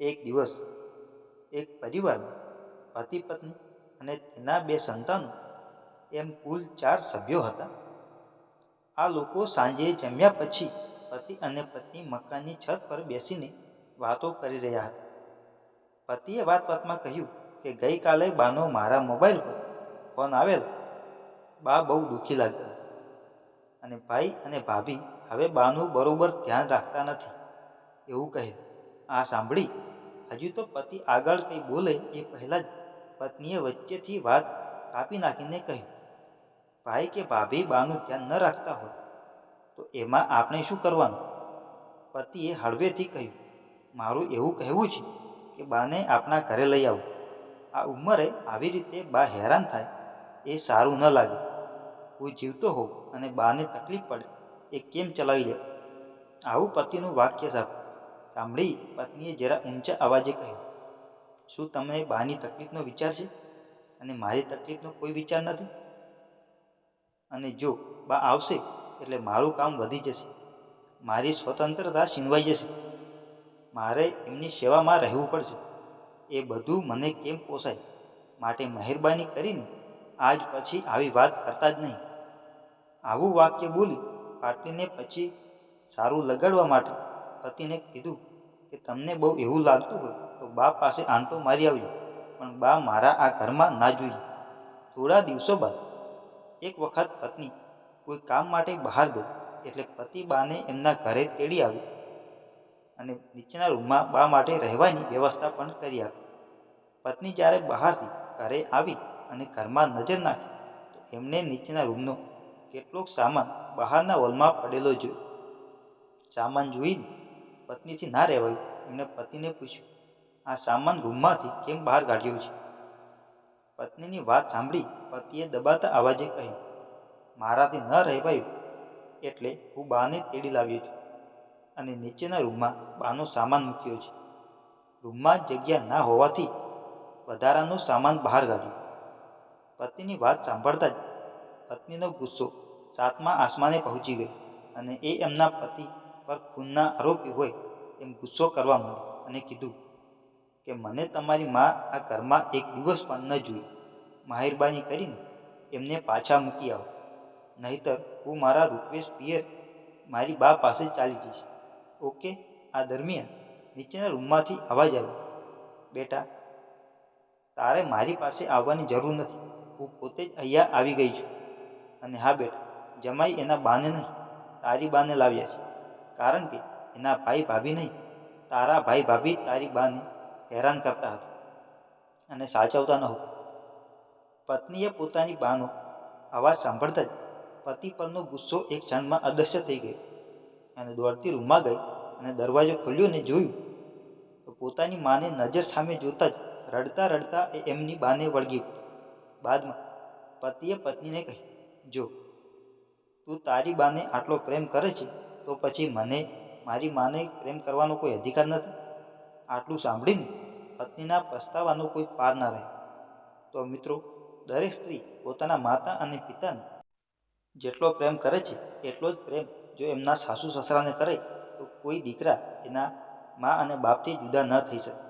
એક દિવસ એક પરિવારમાં પતિ પત્ની અને તેના બે સંતાનો એમ કુલ ચાર સભ્યો હતા. આ લોકો સાંજે જમ્યા પછી પતિ અને પત્ની મકાનની છત પર બેસીને વાતો કરી રહ્યા હતા. પતિએ વાત વાતમાં કહ્યું કે ગઈકાલે બાનો મારા મોબાઈલ પર ફોન આવેલો. બા બહુ દુઃખી લાગતા અને ભાઈ અને ભાભી હવે બાનું બરોબર ધ્યાન રાખતા નથી. એવું કહે આ સાંભળી હજુ તો પતિ આગળ કંઈ બોલે એ પહેલાં જ પત્નીએ વચ્ચેથી વાત કાપી નાખીને કહ્યું, ભાઈ કે ભાભી બાનું ધ્યાન ન રાખતા હોય, તો એમાં આપણે શું કરવાનું? પતિએ હળવેથી કહ્યું, મારું એવું કહેવું છે કે બાને આપણા ઘરે લઈ આવું. આ ઉંમરે આવી રીતે બા હેરાન થાય એ સારું ન લાગે. હું જીવતો હોઉં અને બાને તકલીફ પડે એ કેમ ચલાવી લે? આવું પતિનું વાક્ય સાહેબ સાંભળી પત્નીએ જરા ઊંચા અવાજે કહ્યું, શું તમને બાની તકલીફનો વિચાર છે? અને મારી તકલીફનો કોઈ વિચાર નથી? અને જો બા આવશે, એટલે મારું કામ વધી જશે. મારી સ્વતંત્રતા છીનવાઈ જશે. મારે એમની સેવામાં રહેવું પડશે. એ બધું મને કેમ પોસાય? માટે મહેરબાની કરીને આજ પછી આવી વાત કરતા જ નહીં. આવું વાક્ય બોલી પાટલીને પછી સારું લગાડવા માટે પતિને કીધું કે તમને બહુ એવું લાગતું હોય તો બા પાસે આંટો મારી આવજો, પણ બા મારા આ ઘરમાં ના જોઈએ થોડા દિવસો બાદ એક વખત પત્ની કોઈ કામ માટે બહાર ગઈ એટલે પતિ બાને એમના ઘરે તેડી આવી અને નીચેના રૂમમાં બા માટે રહેવાની વ્યવસ્થા પણ કરી આપી. પત્ની જ્યારે બહારથી ઘરે આવી અને ઘરમાં નજર નાખી, તો એમને નીચેના રૂમનો કેટલોક સામાન બહારના હોલમાં પડેલો જોયો. સામાન જોઈને પત્નીથી ના રહેવાયું. એમને પતિને પૂછ્યું, આ સામાન રૂમમાંથી કેમ બહાર કાઢ્યો છે? પત્નીની વાત સાંભળી પતિએ દબાતા અવાજે કહ્યું, મારાથી ન રહેવાયું એટલે હું બાને તેડી લાવ્યો છું અને નીચેના રૂમમાં બાનો સામાન મૂક્યો છે. રૂમમાં જગ્યા ના હોવાથી વધારાનો સામાન બહાર કાઢ્યો. પતિની વાત સાંભળતા જ પત્નીનો ગુસ્સો સાતમા આસમાને પહોંચી ગયો અને એ એમના પતિ પર ખૂનના આરોપી હોય એમ ગુસ્સો કરવા માંડી અને કીધું કે મને તમારી મા આ ઘરમાં એક દિવસ પણ ન જોઈ. મહેરબાની કરીને એમને પાછા મૂકી આવો. નહીતર હું મારા રૂપેશ પિયર મારી બા પાસે ચાલી જઈશ. ઓકે આ દરમિયાન નીચેના રૂમમાંથી અવાજ આવ્યો. બેટા, તારે મારી પાસે આવવાની જરૂર નથી. હું પોતે જ અહીંયા આવી ગઈ છું. અને હા બેટા, જમાઈ એના બાને નહીં. તારી બાને લાવ્યા છે. કારણ કે એના ભાઈ ભાભી નહીં, તારા ભાઈ ભાભી તારી બાને હેરાન કરતા હતા અને સાચવતા નહોતા પત્નીએ પોતાની બાનો અવાજ સાંભળતા જ પતિ પરનો ગુસ્સો એક ક્ષણમાં અદૃશ્ય થઈ ગયો અને દોડતી રૂમમાં ગઈ અને દરવાજો ખોલ્યો ને જોયું તો પોતાની માને નજર સામે જોતા જ રડતા રડતા એ એમની બાને વળગી બાદમાં પતિએ પત્નીને કહ્યું, જો, તું તારી બાને આટલો પ્રેમ કરે છે તો પછી મને, મારી માને પ્રેમ કરવાનો કોઈ અધિકાર નથી? આટલું સાંભળીને પત્નીના પસ્તાવાનો કોઈ પાર ના રહે. તો મિત્રો, દરેક સ્ત્રી પોતાના માતા અને પિતાને જેટલો પ્રેમ કરે છે, એટલો જ પ્રેમ જો એમના સાસુ સસરાને કરે, તો કોઈ દીકરા એના મા અને બાપથી જુદા ન થઈ શકે.